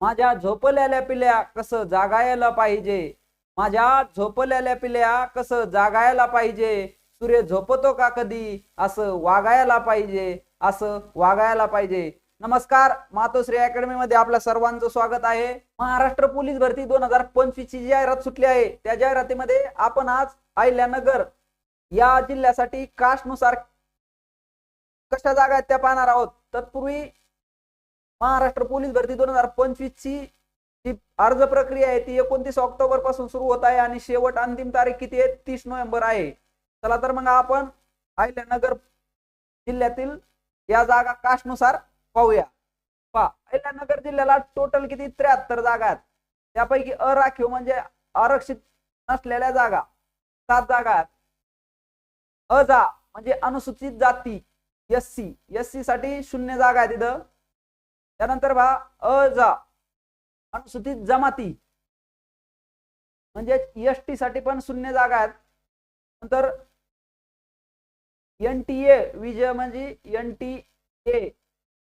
माझ्या झोपलेल्या पिल्या कसं जागायला पाहिजे? माझ्या झोपलेल्या पिल्या कसं जागायला पाहिजे? सूर्य झोपतो का कधी? असं वागायला पाहिजे. असं वागायला पाहिजे. नमस्कार मातोश्री अकॅडमी मध्ये आपल्या सर्वांचं स्वागत आहे. महाराष्ट्र पोलीस भरती दोन हजार पंचवीस ची जाहिरात सुटली आहे त्या जाहिरातीमध्ये आपण आज अहिल्यानगर या जिल्ह्यासाठी कास्टनुसार कशा जागा आहेत त्या पाहणार आहोत. तत्पूर्वी महाराष्ट्र पोलीस भरती दोन हजार पंचवीस ची जी अर्ज प्रक्रिया आहे ती एकोणतीस ऑक्टोबरपासून सुरू होत आहे आणि शेवट अंतिम तारीख किती आहे? तीस नोव्हेंबर आहे. चला तर मग आपण अहिल्यानगर जिल्ह्यातील या जागा कास्टनुसार पाहूया. पहा अहिल्यानगर जिल्ह्याला टोटल किती? त्र्याहत्तर जागा आहेत. त्यापैकी अराखीव म्हणजे आरक्षित नसलेल्या जागा सात जागा आहेत. अजा म्हणजे अनुसूचित जाती एस सी एस सी साठी शून्य जागा आहे तिथं त्यानंतर पहा अजा अनुसूचित जमाती. म्हणजे एस टी साठी पण शून्य जागा आहेत. नंतर एन टी ए विजय म्हणजे एन टी ए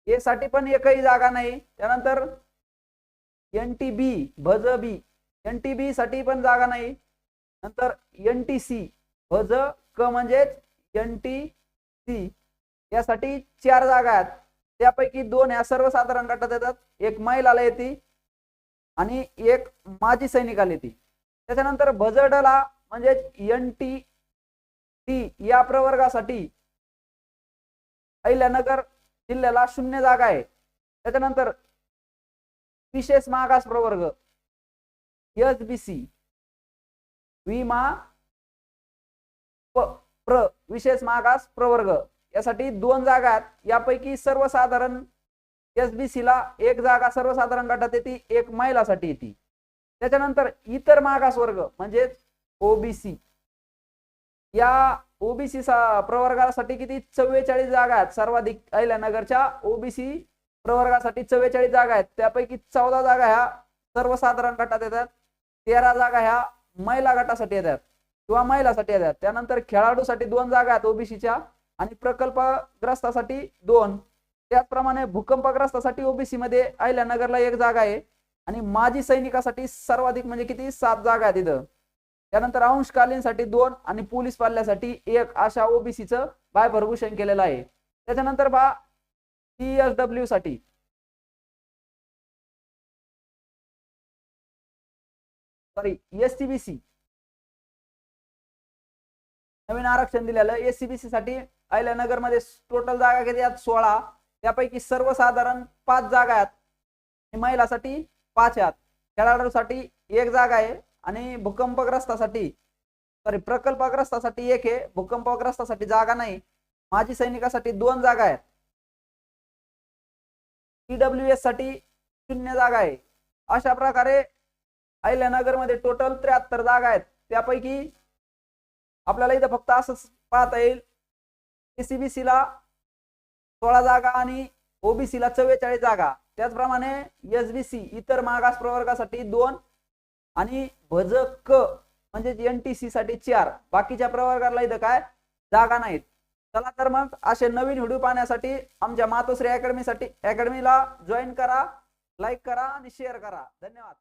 ए साठी पण एकही जागा नाही. त्यानंतर एन टी बी भज बी एन टी बी साठी पण जागा नाही. नंतर एन टी सी भज क म्हणजेच एन टी सी यासाठी चार जागा आहेत. त्यापैकी दोन ह्या सर्वसाधारण गटात येतात. एक महिलाला येते आणि एक माजी सैनिकाला येते. त्याच्यानंतर बजडला म्हणजे एन टी टी या प्रवर्गासाठी अहिल्यानगर जिल्ह्याला शून्य जागा आहे. त्याच्यानंतर विशेष मागास प्रवर्ग एस बी सी विमा प्र विशेष मागास प्रवर्ग. यासाठी दोन जागा आहेत. यापैकी सर्वसाधारण एस बी सीला एक जागा सर्वसाधारण गटात येते एक महिलासाठी येते. त्याच्यानंतर इतर मागास वर्ग म्हणजे ओबीसी या ओबीसी प्रवर्गासाठी किती? चव्वेचाळीस जागा आहेत. सर्वाधिक अहिल्यानगरच्या ओबीसी प्रवर्गासाठी चव्वेचाळीस जागा आहेत. त्यापैकी चौदा जागा ह्या सर्वसाधारण गटात येतात. तेरा जागा ह्या महिला गटासाठी येतात किंवा महिलासाठी येतात. त्यानंतर खेळाडूसाठी दोन जागा आहेत ओबीसीच्या आणि प्रकल्पग्रस्तासाठी दोन. त्याचप्रमाणे भूकंपग्रस्तासाठी ओबीसी मध्ये अहिल्यानगरला एक जागा आहे. आणि माजी सैनिकासाठी सर्वाधिक म्हणजे किती? सात जागा आहे तिथं त्यानंतर अंशकालीनसाठी दोन आणि पोलीस पाल्यासाठी एक अशा ओबीसीचं बायभरभूषण केलेलं आहे. त्याच्यानंतर बा टी डब्ल्यू साठी. Sorry S C B C नवीन आरक्षण दिलेलं एससीबीसी साठी अहिल्यानगरमध्ये टोटल जागा किती आहेत सोळा. त्यापैकी सर्वसाधारण पाच जागा आहेत. महिलासाठी पाच आहेत. खेळाडूसाठी एक जागा आहे आणि भूकंपग्रस्तासाठी सॉरी प्रकल्पग्रस्तासाठी एक आहे. भूकंपग्रस्तासाठी जागा नाही. माजी सैनिकासाठी दोन जागा आहेत. ईडब्ल्यू एससाठी शून्य जागा आहे. अशा प्रकारे अहिल्यानगरमध्ये टोटल त्र्याहत्तर जागा आहेत. त्यापैकी आपल्याला इथं फक्त असंच पाहता येईल. एसीबीसी ला सोळा जागा आणि ओबीसी ला चव्वेचाळीस जागा. त्याचप्रमाणे एसबीसी इतर मागास प्रवर्गासाठी दोन आणि भज क म्हणजे एन टी सी साठी चार. बाकीच्या प्रवर्गाला इथं काय? जागा नाहीत. चला तर मग असे नवीन व्हिडिओ पाहण्यासाठी आमच्या मातोश्री अकॅडमीसाठी अकॅडमीला जॉईन करा लाईक करा आणि शेअर करा. धन्यवाद.